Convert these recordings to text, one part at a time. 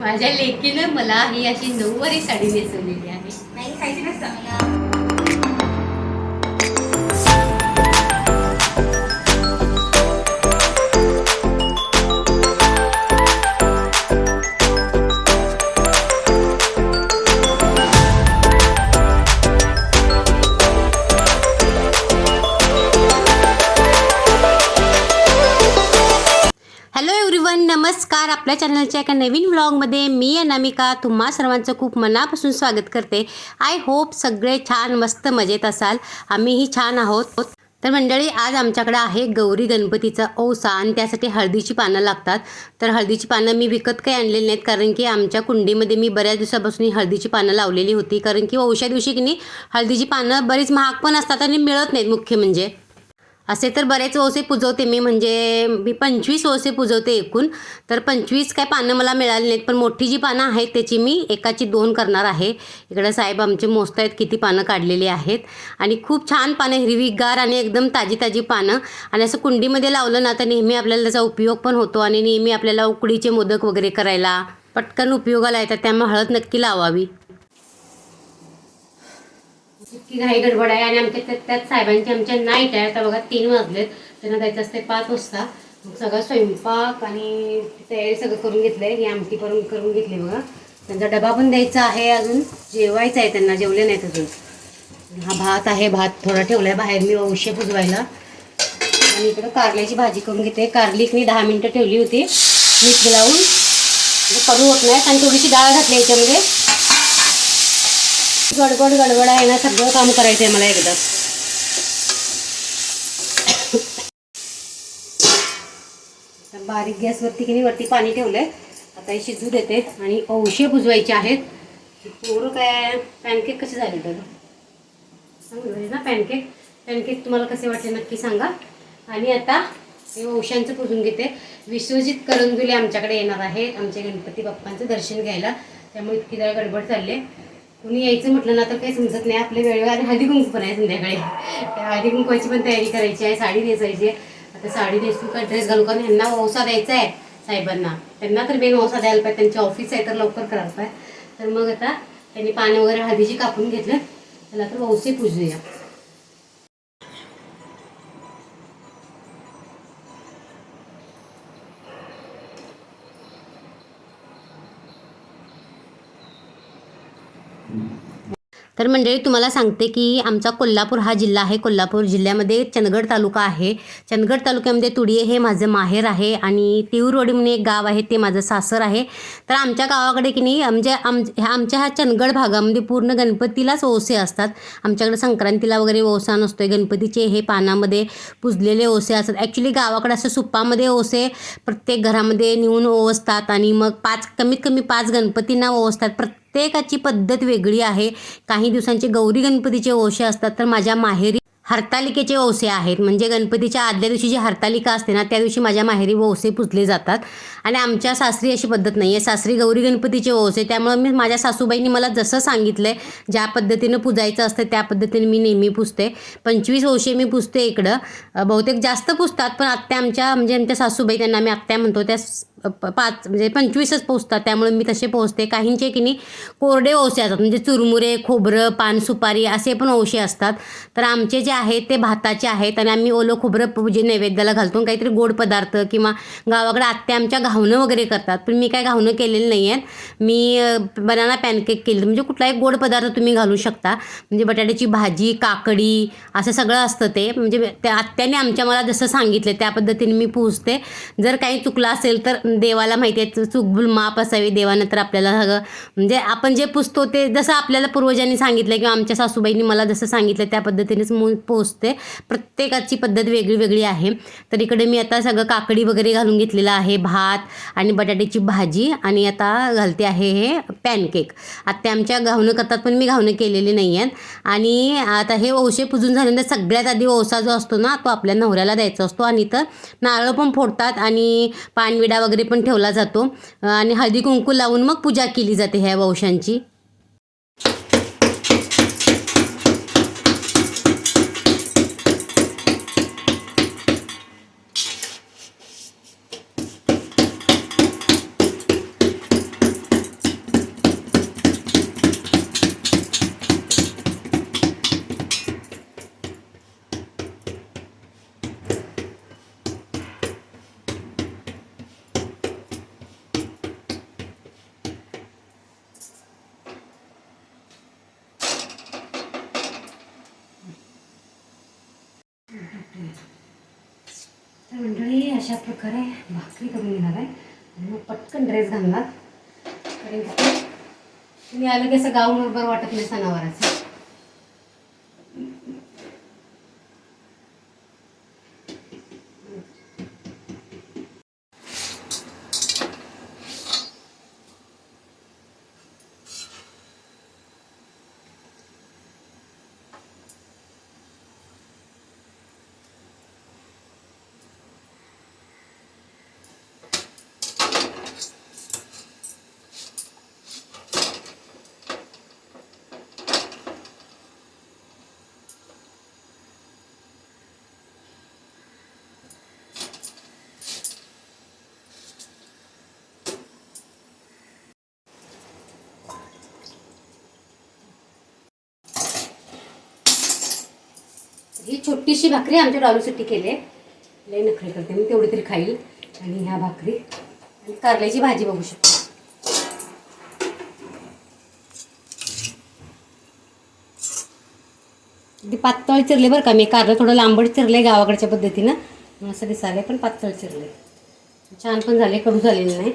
माझ्या लेकीनं मला ही अशी नऊवारी साडी नेसवलेली आहे. नाही खायची नसतं. नमस्कार. आपल्या चॅनलच्या एका नवीन व्लॉगमध्ये मी अनामिका. तुम्हा सर्वांचं खूप मनापासून स्वागत करते. आय होप सगळे छान मस्त मजेत असाल. आम्हीही छान आहोत. तर मंडळी आज आमच्याकडे आहे गौरी गणपतीचा ओसा आणि त्यासाठी हळदीची पानं लागतात. तर हळदीची पानं मी विकत काही आणलेली नाहीत कारण की आमच्या कुंडीमध्ये मी बऱ्याच दिवसापासून हळदीची पानं लावलेली होती. कारण की औषध दिवशी की नाही हळदीची पानं बरीच महाग पण असतात आणि मिळत नाहीत मुख्य म्हणजे. असे तर बरेच ओसे पुजवते मी म्हणजे मी पंचवीस ओसे पुजवते एकूण. तर पंचवीस काय पानं मला मिळाली नाहीत पण मोठी जी पानं आहेत त्याची मी एकाची दोन करणार आहे. इकडं साहेब आमचे मोजत आहेत किती पानं काढलेली आहेत. आणि खूप छान पानं हिरवीगार आणि एकदम ताजी ताजी पानं. आणि असं कुंडीमध्ये लावलं ना तर नेहमी आपल्याला त्याचा उपयोग पण होतो आणि नेहमी आपल्याला उकडीचे मोदक वगैरे करायला पटकन उपयोगाला येतात त्यामुळे हळद नक्की लावावी. इतकी घाई गडबड आहे. आणि आमच्या त्यात त्यात साहेबांची आमच्या नाईट आहे. आता बघा तीन वाजलेत. त्यांना जायचं असते पाच वाजता. मग सगळं स्वयंपाक आणि तयारी सगळं करून घेतलं आहे ही आमटी करून करून घेतली बघा. त्यांचा डबा पण द्यायचा आहे अजून. जेवायचं आहे त्यांना. जेवले नाहीत अजून. हा भात आहे. भात थोडा ठेवला आहे बाहेर. मी औषध पुजवायला आणि इकडं कारल्याची भाजी करून घेते. कारलीक मी दहा मिनटं ठेवली होती. मीठ लावून म्हणजे कडू होत नाही आणि थोडीशी डाळ घातली याच्यामध्ये. गडबड गडबड आहे ना सगळं काम करायचं आहे मला एकदा. बारीक गॅसवरती की नाही वरती पाणी ठेवलंय. आता हे शिजू देते आणि औषे बुजवायचे आहेत. पोरं काय पॅनकेक कसे झाले तर? चांगले ना पॅनकेक? पॅनकेक तुम्हाला कसे वाटले नक्की सांगा. आणि आता हे औषांचं पुजून घेते. विश्वजित करंजुले आमच्याकडे येणार आहे आमच्या गणपती बाप्पांचं दर्शन घ्यायला. त्यामुळे इतकी जरा गडबड चालली आहे. कुणी यायचं म्हटलं ना तर काही समजत नाही. आपल्या वेळेवर आणि हळदी कुंकू पण आहे संध्याकाळी. त्या हळदी कुंकवाची पण तयारी करायची आहे साडी नेसायची आहे. आता साडी नेसून का ड्रेस घालून कारण ह्यांना ओसा द्यायचा आहे साहेबांना. त्यांना तर मेन ओसा द्यायला पाहिजे त्यांची ऑफिस आहे तर लवकर करायला पाहिजे. तर मग आता त्यांनी पानं वगैरे हळदीची कापून घेतलं. त्याला तर ओसे पूजूया. तर म्हणजे तुम्हाला सांगते की आमचा कोल्हापूर हा जिल्हा आहे. कोल्हापूर जिल्ह्यामध्ये चंदगड तालुका आहे. चंदगड तालुक्यामध्ये तुडिये हे माझं माहेर आहे आणि तिवरोडी म्हणून एक गाव आहे ते माझं सासर आहे. तर आमच्या गावाकडे की नाही म्हणजे आम ह्या आमच्या ह्या चंदगड भागामध्ये पूर्ण गणपतीलाच ओसे असतात. आमच्याकडे संक्रांतीला वगैरे ओसा नसतोय. गणपतीचे हे पानामध्ये पुजलेले ओसे असतात. ॲक्च्युली गावाकडे असं सुप्पामध्ये ओसे प्रत्येक घरामध्ये नेऊन ओवसतात आणि मग पाच कमीत कमी पाच गणपतींना ओवसतात प्रत्येकाची पद्धत वेगळी आहे. काही दिवसांचे गौरी गणपतीचे ओशे असतात तर माझ्या माहेरी हरतालिकेचे ओसे आहेत. म्हणजे गणपतीच्या आदल्या दिवशी जी हरतालिका असते ना त्या दिवशी माझ्या माहेरी ओसे पुजले जातात. आणि आमच्या सासरी अशी पद्धत नाही आहे सासरी गौरी गणपतीचे ओसे त्यामुळे मी माझ्या सासूबाईंनी मला जसं सांगितलं आहे ज्या पद्धतीनं पुजायचं असतं त्या पद्धतीने मी नेहमी पुजते. पंचवीस ओशे मी पुजते इकडं. बहुतेक जास्त पुजतात पण आत्या आमच्या म्हणजे आमच्या सासूबाई त्यांना मी आत्या म्हणतो त्या पाच म्हणजे पंचवीसच पोचतात त्यामुळे मी तसे पोचते काहींचे की नाही कोरडे ओसे असतात. म्हणजे चुरमुरे खोबरं पान सुपारी असे पण ओशे असतात. तर आमचे जे आहेत ते भाताचे आहेत आणि आम्ही ओलं खोबरं पूजे म्हणजे नैवेद्याला घालतो काहीतरी गोड पदार्थ किंवा गावाकडे आत्या आमच्या घावणं वगैरे करतात. पण मी काय घावणं केलेलं नाही आहेत मी बनाना पॅनकेक केलं. म्हणजे कुठलाही गोड पदार्थ तुम्ही घालू शकता. म्हणजे बटाट्याची भाजी काकडी असं सगळं असतं ते. म्हणजे त्या आत्याने आमच्या मला जसं सांगितलं त्या पद्धतीने मी पोचते जर काही चुकलं असेल तर देवाला माहिती आहे चुकबुल माप असावी देवानं तर आपल्याला सगळं म्हणजे आपण जे पुजतो ते जसं आपल्याला पूर्वजांनी सांगितलं किंवा आमच्या सासूबाईंनी मला जसं सांगितलं त्या पद्धतीनेच मूल पोचते प्रत्येकाची पद्धत वेगळी वेगळी आहे. तर इकडे मी आता सगळं काकडी वगैरे घालून घेतलेलं आहे भात आणि बटाट्याची भाजी आणि आता घालते आहे हे पॅनकेक. आत्ता आमच्या घावणं करतात पण मी घावणं केलेली नाही आहेत. आणि आता हे ओशे पुजून झाल्यानंतर सगळ्यात आधी ओसा जो असतो ना तो आपल्या नवऱ्याला द्यायचा असतो. आणि तर नारळ पण फोडतात आणि पानविडा वगैरे पण ठेवला जातो. आणि हळदी कुंकू लावून मग पूजा केली जाते ह्या वंशांची. लवकर आहे भाकरी करून घेणार आहे. आणि मग पटकन ड्रेस घालणार. कारण की तुम्ही आलं की असं गाव बरोबर वाटत नाही सणावाराचं. ही छोटीशी भाकरी आमच्या डॉलूसाठी केली. आहे लई नखरे करते मी तेवढी तरी खाईल. आणि ह्या भाकरी आणि कारल्याची भाजी बघू शकतो. अगदी पातळ चिरले बरं का मी कारलं थोडं लांबट चिरले गावाकडच्या पद्धतीनं. असं दिसाले पण पातळ चिरले छान पण झाले कडू झालेलं नाही.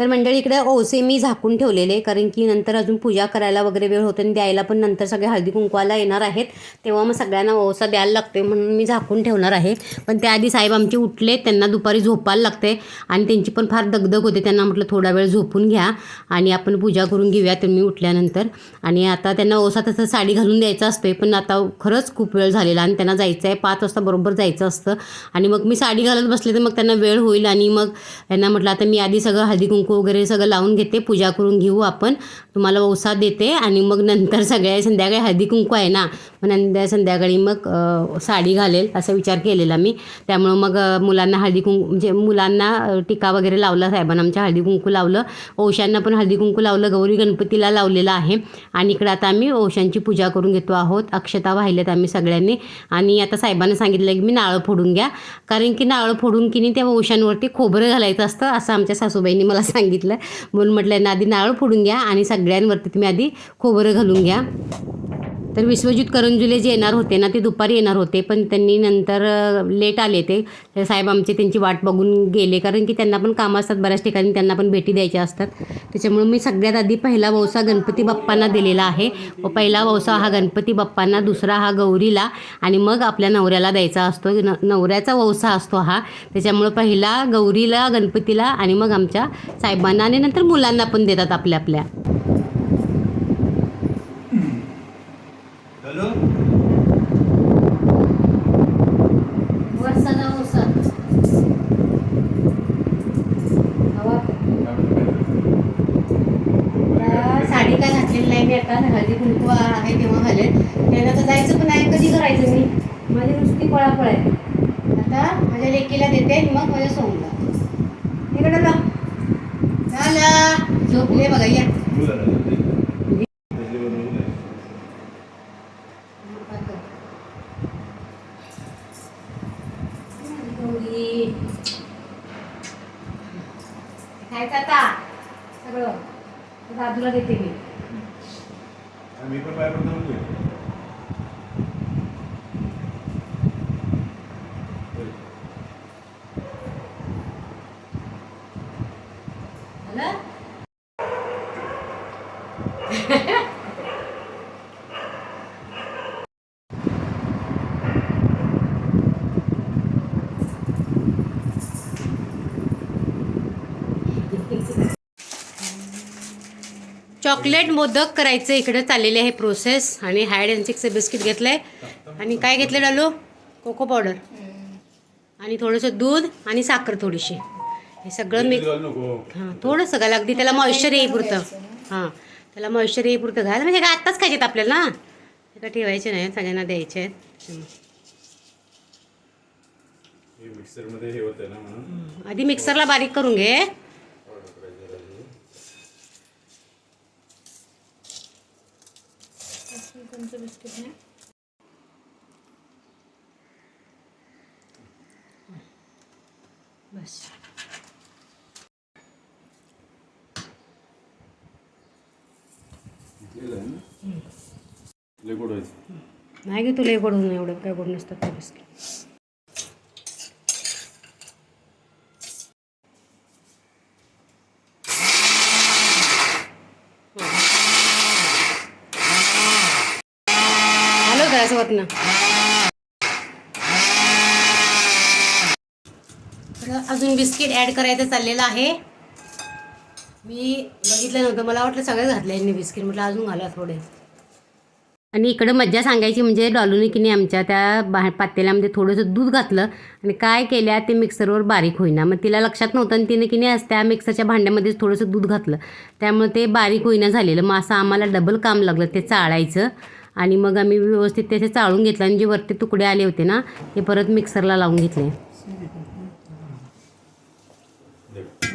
तर मंडळी इकडे ओसे मी झाकून ठेवलेले कारण की नंतर अजून पूजा करायला वगैरे वेळ होते आणि द्यायला पण नंतर सगळे हळदी कुंकवाला येणार आहेत. तेव्हा मग सगळ्यांना ओसा द्यायला लागते म्हणून मी झाकून ठेवणार आहे. पण त्याआधी साहेब आमचे उठले त्यांना दुपारी झोपायला लागते आणि त्यांची पण फार दगदग होते. त्यांना म्हटलं थोडा वेळ झोपून घ्या आणि आपण पूजा करून घेऊया. तुम्ही उठल्यानंतर आणि आता त्यांना ओसा तसं साडी घालून द्यायचा असतोय पण आता खरंच खूप वेळ झालेला आणि त्यांना जायचं आहे. पाच वाजता बरोबर जायचं असतं आणि मग मी साडी घालत बसले तर मग त्यांना वेळ होईल आणि मग त्यांना म्हटलं आता मी आधी सगळं हळदी कुंकू वगैरे सगळं लावून घेते पूजा करून घेऊ आपण. तुम्हाला ओसा देते आणि मग नंतर सगळ्या संध्याकाळी हळदी कुंकू आहे ना मग नंतर संध्याकाळी मग साडी घालेल असा विचार केलेला मी. त्यामुळं मग मुलांना हळदी कुंकू म्हणजे मुलांना टीका टिका वगैरे लावला साहेबांना आमच्या हळदी कुंकू लावलं. ओशांना पण हळदी कुंकू लावलं गौरी गणपतीला लावलेलं आहे. आणि इकडं आता आम्ही ओशांची पूजा करून घेतो आहोत. अक्षता वाहिल्यात आम्ही सगळ्यांनी. आणि आता साहेबांना सांगितलं की मी नाळं फोडून घ्या. कारण की नाळं फोडून की नाही त्या ओशांवरती खोबरं घालायचं असतं असं आमच्या सासूबाईंनी मला सांगितलं सांगितलं. म्हणून म्हटलं ना आधी नारळ फोडून घ्या आणि सगळ्यांवरती तुम्ही आधी खोबरं घालून घ्या. तर विश्वजित करंजुले जे येणार होते ना ते दुपारी येणार होते पण त्यांनी नंतर लेट आले ते. तर साहेब आमचे त्यांची वाट बघून गेले कारण की त्यांना पण कामं असतात बऱ्याच ठिकाणी त्यांना पण भेटी द्यायच्या असतात. त्याच्यामुळे मी सगळ्यात आधी पहिला वौसा गणपती बाप्पांना दिलेला आहे. व पहिला वौसा हा गणपती बाप्पांना दुसरा हा गौरीला आणि मग आपल्या नवऱ्याला द्यायचा असतो. न नवऱ्याचा वौसा असतो हा. त्याच्यामुळं पहिला गौरीला गणपतीला आणि मग आमच्या साहेबांना आणि नंतर मुलांना पण देतात आपल्या आपल्या हॅलो वर्षाचा वौसा आता साडी काय घातलेली हळदी कुंकू आहे तेव्हा घालेल त्यांना तर जायचं पण आहे कधी करायचं मी? माझी नुसती पळापळ आहे. आता माझ्या लेकीला देते मग माझ्या सोंगला इकडं झालं झोपले बघा या गौरी खायचं आता सगळं दादूला देते मी मी पण बाहेर पडतो झालं चॉकलेट मोदक करायचं इकडे चाललेली आहे प्रोसेस आणि हायड अँड सिक्सचं बिस्किट घेतलं आहे आणि काय घेतलं डालो? कोको पावडर आणि थोडंसं दूध आणि साखर थोडीशी. हे सगळं मिक्स हां थोडंसं घाल. अगदी त्याला मॉइश्चर येईपुरतं हां त्याला मॉइश्चर येईपुरतं घाल. म्हणजे काय आत्ताच खायचेत आपल्याला ना? ते काय ठेवायचे नाही सगळ्यांना द्यायचे आहेत. आधी मिक्सरला बारीक करून घे. बस. घेतलेलं लय गोड व्हायचं नाही की तुला गोड होऊन एवढं काय गोड नसतात बिस्किट आलो ना अजून बिस्किट ॲड करायचं चाललेलं आहे. मी बघितलं नव्हतं. मला वाटलं सगळं घातलं यांनी बिस्किट. म्हटलं अजून घाला थोडे. आणि इकडं मज्जा सांगायची म्हणजे डॉलूने की नाही आमच्या त्या बा पातेल्यामध्ये थोडंसं दूध घातलं. आणि काय केल्या ते मिक्सरवर बारीक होईना. मग तिला लक्षात नव्हतं आणि तिने की नाही असं त्या मिक्सरच्या भांड्यामध्येच थोडंसं दूध घातलं. त्यामुळे ते बारीक होईना झालेलं. मग असं आम्हाला डबल काम लागलं. ते चाळायचं. आणि मग आम्ही व्यवस्थित त्याचे चाळून घेतलं आणि जे वरती तुकडे आले होते ना ते परत मिक्सरला लावून घेतले.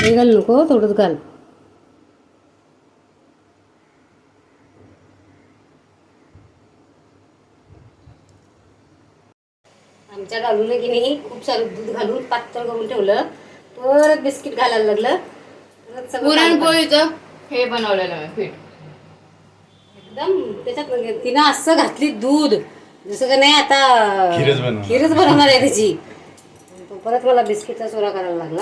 हे घाल नको थोडंच घाल. आमच्या घालून की नाही खूप सारं दूध घालून पातळ करून ठेवलं. परत बिस्किट घालायला लागलं. पुरणपोळीचं हे बनवलेलं मी पीठ. एकदम त्याच्यात म्हणजे तिनं असं घातली दूध. जसं का नाही आता खीरच बनवणार. खीरच बनवणार आहे त्याची. तो परत मला बिस्किटचा चुरा करायला लागला.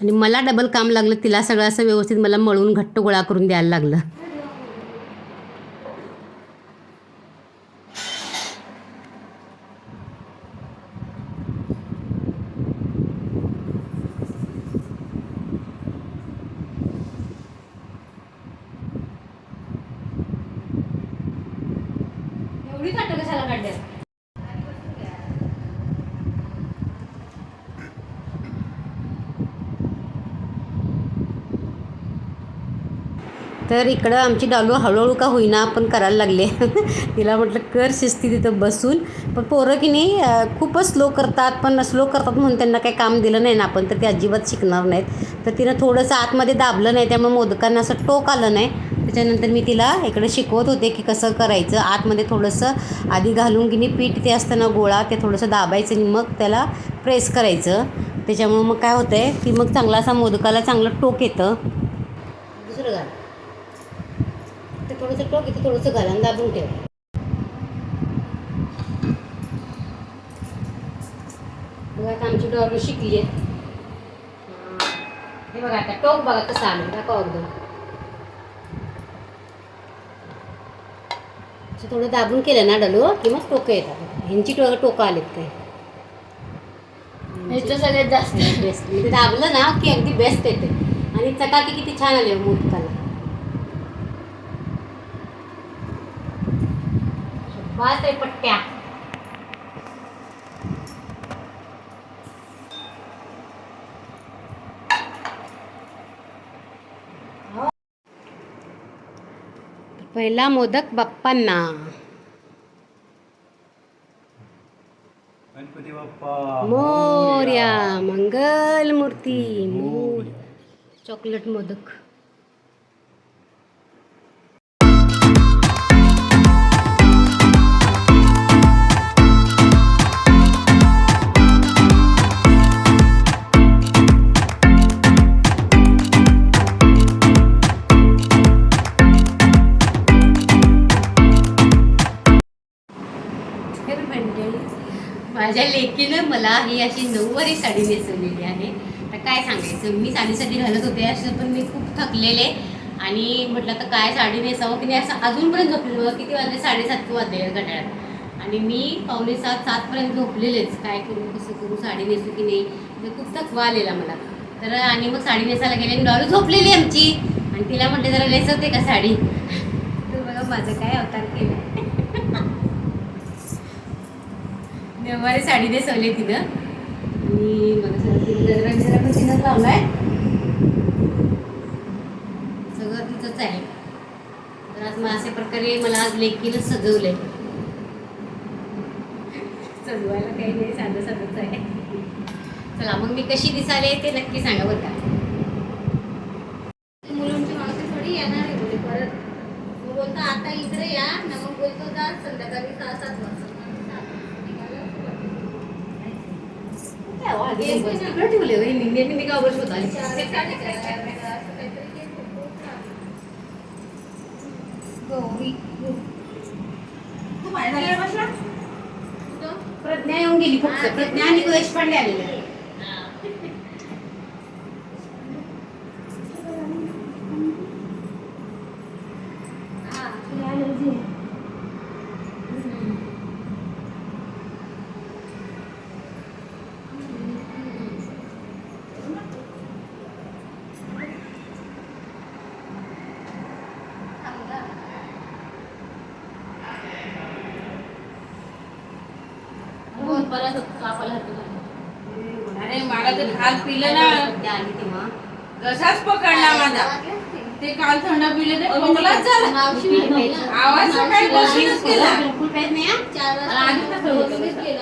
आणि मला डबल काम लागलं तिला सगळं असं व्यवस्थित मला मळून घट्ट गोळा करून द्यायला लागलं. तर इकडं आमची डालू हळूहळू का होईना आपण करायला लागले. तिला म्हटलं कर शिस्ती तिथं बसून. पण पोरं की नाही खूपच स्लो करतात पण स्लो करतात म्हणून त्यांना काही काम दिलं नाही ना आपण तर ते अजिबात शिकणार नाहीत. तर तिनं थोडंसं आतमध्ये दाबलं नाही त्यामुळे मोदकांना असं टोक आलं नाही. त्याच्यानंतर मी तिला इकडे शिकवत होते की कसं करायचं. आतमध्ये थोडंसं आधी घालून की नाही पीठ ते असतं ना गोळा ते थोडंसं दाबायचं आणि मग त्याला प्रेस करायचं. त्याच्यामुळं मग काय होतं आहे की मग चांगला असा मोदकाला चांगलं टोक येतं. दुसरं घाल ते थोडंसं टोक इथे थोडंसं घाल आणि दाबून ठेव. बघा आता आमची डॉलर शिकली आहे हे बघा आता टोक बघा कसं आलं दाखवा एकदम. थोडं दाबून केलं ना डलो की मग टोकं येतात. ह्यांची टो टोकं आलेत काय? सगळ्यात जास्त. बेस्ट म्हणजे दाबलं ना की अगदी बेस्ट येते आणि चकाकी किती छान आली हो आहे पट्ट्या. पहिला मोदक बाप्पांना. गणपती बाप्पा मोर्या. मंगल मूर्ती मोर चॉकलेट मोदक. माझ्या लेकीनं मला ही अशी नऊवारी साडी नेसवलेली आहे. तर काय सांगायचं? मी साडीसाठी घालत होते असं पण मी खूप थकलेले. आणि म्हटलं तर काय साडी नेसावं? की नाही असं अजूनपर्यंत झोपलेलं किती वाजले? साडेसात वाजले घड्याळात आणि मी पावणे सात सातपर्यंत झोपलेलेच. काय करू कसं करू साडी नेसू की नाही? तर खूप थकवा आलेला मला. तर आणि मग साडी नेसायला गेले आणि डॉलू झोपलेली आमची. आणि तिला म्हटलं जरा नेसवते का साडी? तर बघा माझं काय अवतार केलं. नऊवारी साडी नेसवली तिनं आणि मला तिनं गजरा तिनंच लावलाय. सगळं तिचंच आहे. तर आज मग अशा प्रकारे मला आज लेकीनं सजवलंय. सजवायला काही नाही साधं साधंच आहे. चला मग मी कशी दिसाले ते नक्की सांगा बरं का. इंडियन हो, मी हो. गावभर शोधाली प्रज्ञा येऊन गेली फक्त. प्रज्ञा आणि देशपांडे आलेले. अरे मला तर काल पिलं ना. आली तेव्हा कसाच पकडला माझा. ते काल थंड पिले ते खोकलाच झाला. आवाज सकाळी बसूनच केला. बिलकुल पेत नाही हा? स्वप्न विचारली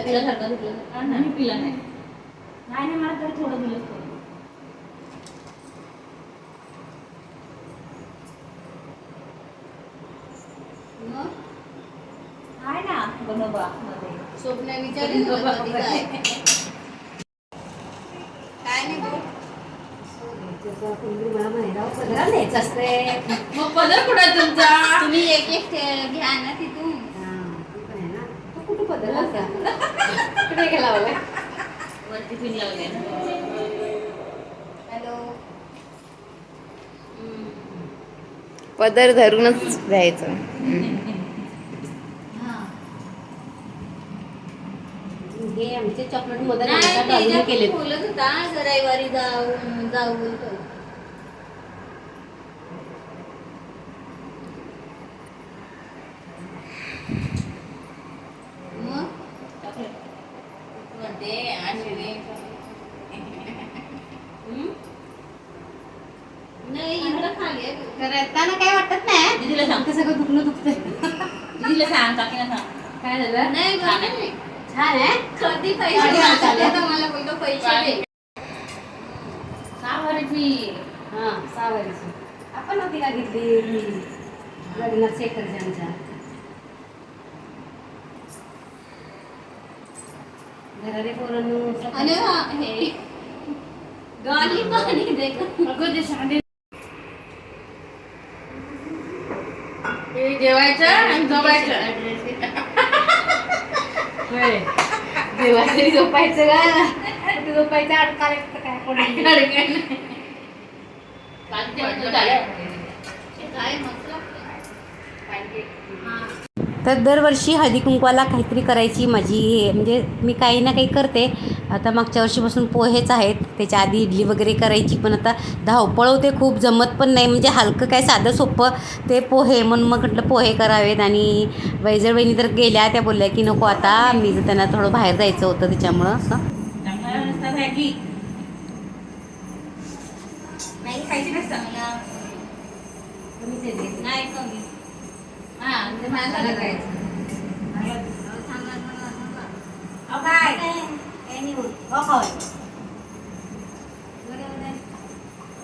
तुला कधी काय काय नाही. बोल त्याचं कोणीतरी मला पदरा द्यायचं असते मग पदर कुठे तुमचा? तुम्ही एक एक ठे- घ्या ना तिथून. ते पण आहे ना. तो कुठं पदर असता कुठे गेला बाबा? वरती पिन लावले ना. हॅलो. पदर धरूनच द्यायचं. हे आमचे चॉकलेट मदर त्याच्यात केले बोलत होता रविवारी जाऊ जाऊ बोलतो मग? म्हणते आशिरी नाही इकडं खाली आहे. करताना काय वाटत नाही दीदीला सांग. सगळं दुखणं दुखतंय. दीदीला सांग काकीला सांग. काय झालं? नाही. छान आहे? कधी पैसे मागताले. तर मला बोलतो पैसे दे. हा. सहा वर्षी आपण नव्हती का घेतली? रघुनाथ शेखरच्या आमच्या घरारे पोरांनो आणि हा हे. गाली पाणी दे. अगं ते सांडे हे जेवायचं आणि देवासाठी झोपायचं का ते झोपायचं अडकाल काय कोणी काय? मस्त तर दरवर्षी हळदी कुंकवाला काहीतरी करायची माझी हे म्हणजे मी काही ना काही करते. आता मागच्या वर्षीपासून पोहेच आहेत. त्याच्या आधी इडली वगैरे करायची पण आता धावपळ होते खूप जमत पण नाही. म्हणजे हलकं काय साधं सोपं ते पोहे. म्हणून मग म्हटलं पोहे करावेत आणि वैजळ वहिनी तर गेल्या त्या बोलल्या की नको आता मी जर त्यांना थोडं बाहेर जायचं होतं त्याच्यामुळं असं. नाही नाही कमी हा थांबा.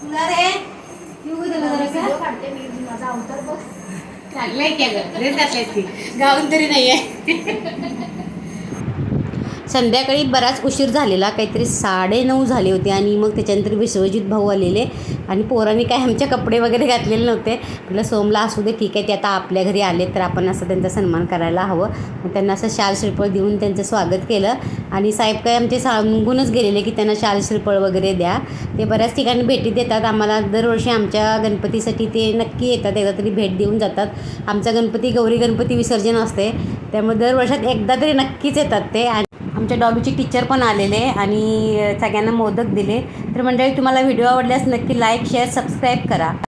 तुला रे. येऊ का तुला जरासं? लागलंय की अगं. ड्रेस घातलाय ती गाऊन तरी नाही आहे संध्याकाळी बराच उशीर झालेला काहीतरी साडेनऊ झाले होते आणि मग त्याच्यानंतर विश्वजित भाऊ आलेले आणि पोरांनी काय आमचे कपडे वगैरे घातलेले नव्हते. म्हटलं सोमला असू दे ठीक आहे ते आता आपल्या घरी आले तर आपण असं त्यांचा सन्मान करायला हवं. मग त्यांना असं शाल श्रीफळ देऊन त्यांचं स्वागत केलं. आणि साहेब काय आमचे सांगूनच गेलेले की त्यांना शाल श्रीफळ वगैरे द्या. ते बऱ्याच ठिकाणी भेटी देतात. आम्हाला दरवर्षी आमच्या गणपतीसाठी ते नक्की येतात. एकदा तरी भेट देऊन जातात. आमचा गणपती गौरी गणपती विसर्जन असते. त्यामुळे दरवर्षात एकदा तरी नक्कीच येतात ते. आणि आमच्या डॉबीचे टीचर पण आलेले आणि सगळ्यांना मोदक दिले. तर मंडळी तुम्हाला व्हिडिओ आवडल्यास नक्की लाईक शेअर सबस्क्राईब करा.